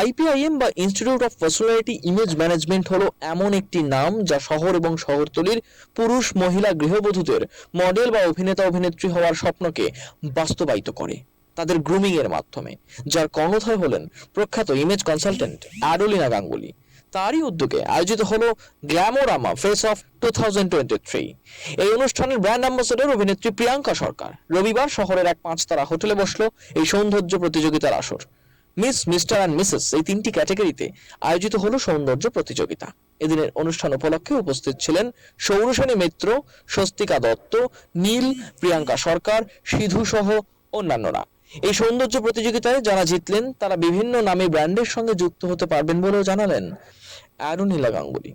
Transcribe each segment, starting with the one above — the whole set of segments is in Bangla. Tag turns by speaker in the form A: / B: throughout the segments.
A: আইপিআইএম বা institute of personality image management হলো এমন একটি নাম যা শহর এবং শহরতলির পুরুষ, মহিলা, গৃহবধূদের মডেল বা অভিনেতা, অভিনেত্রী হওয়ার স্বপ্নকে বাস্তবায়িত করে, তাদের গ্রুমিং এর মাধ্যমে, যার কর্ণধার হলেন প্রখ্যাত ইমেজ কনসালটেন্ট অ্যাডোলিনা গাঙ্গুলি। তারই উদ্যোগে আয়োজিত হলো গ্ল্যামোরামা ফেস অফ টু এই অনুষ্ঠানের ব্র্যান্ড অ্যাম্বাসেডর অভিনেত্রী প্রিয়াঙ্কা সরকার। রবিবার শহরের এক পাঁচতারা হোটেলে বসল এই সৌন্দর্য প্রতিযোগিতার আসর। মিস মিস্টার অ্যান্ড মিসেস এই তিনটি ক্যাটাগরিতে আয়োজিত হলো সৌন্দর্য প্রতিযোগিতা। এদিনের অনুষ্ঠান উপলক্ষে উপস্থিত ছিলেন সৌরসেনী মিত্র, স্বস্তিকা দত্ত, নীল, প্রিয়াঙ্কা সরকার, সিধু সহ অন্যান্যরা। এই সৌন্দর্য প্রতিযোগিতায় যারা জিতলেন, তারা বিভিন্ন নামী ব্র্যান্ডের সঙ্গে যুক্ত হতে পারবেন বলেও জানালেন অ্যারোনীলা গাঙ্গুলি।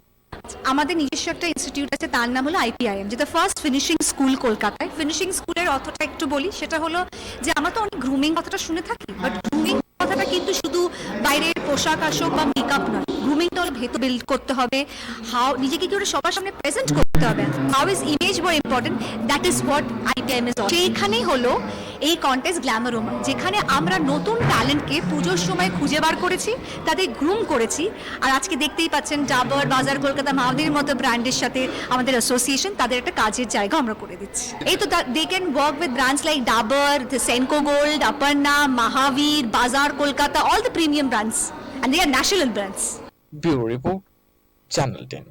B: আমাদের নিজস্ব একটা ইনস্টিটিউট আছে, তার নাম হলো আইপিআইএম যেটা ফার্স্ট ফিনিশিং স্কুল কলকাতায়। ফিনিশিং স্কুলের অর্থটা একটু বলি, সেটা হলো যে আমরা তো অনেক গ্রুমিং কথাটা শুনে থাকি বাট গ্রুমিং পোশাক আশোক বা মেকআপ নয়। গ্রুমিং তো ভেতর বিল্ড করতে হবে। হাউ নিজেকে কি করে সবার সামনে প্রেজেন্ট করতে হবে? How is image more important that is what ITM is সেইখানেই হলো এই কন্টেস্ট গ্ল্যামারোমা যেখানে আমরা নতুন ট্যালেন্টকে পুজোর সময় খুঁজে বার করেছি, তাদের গ্রুম করেছি। আর আজকে দেখতেই পাচ্ছেন, ডাবর, বাজার, কলকাতা মাউদের মতো ব্র্যান্ডের সাথে আমাদের অ্যাসোসিয়েশন তাদের একটা কাজের জায়গা আমরা করে দিচ্ছি। এই তো they can work with brands like Dabur Senco gold Aparna Mahabir Bazar Kolkata all the premium brands and they are national brands
A: report channel ten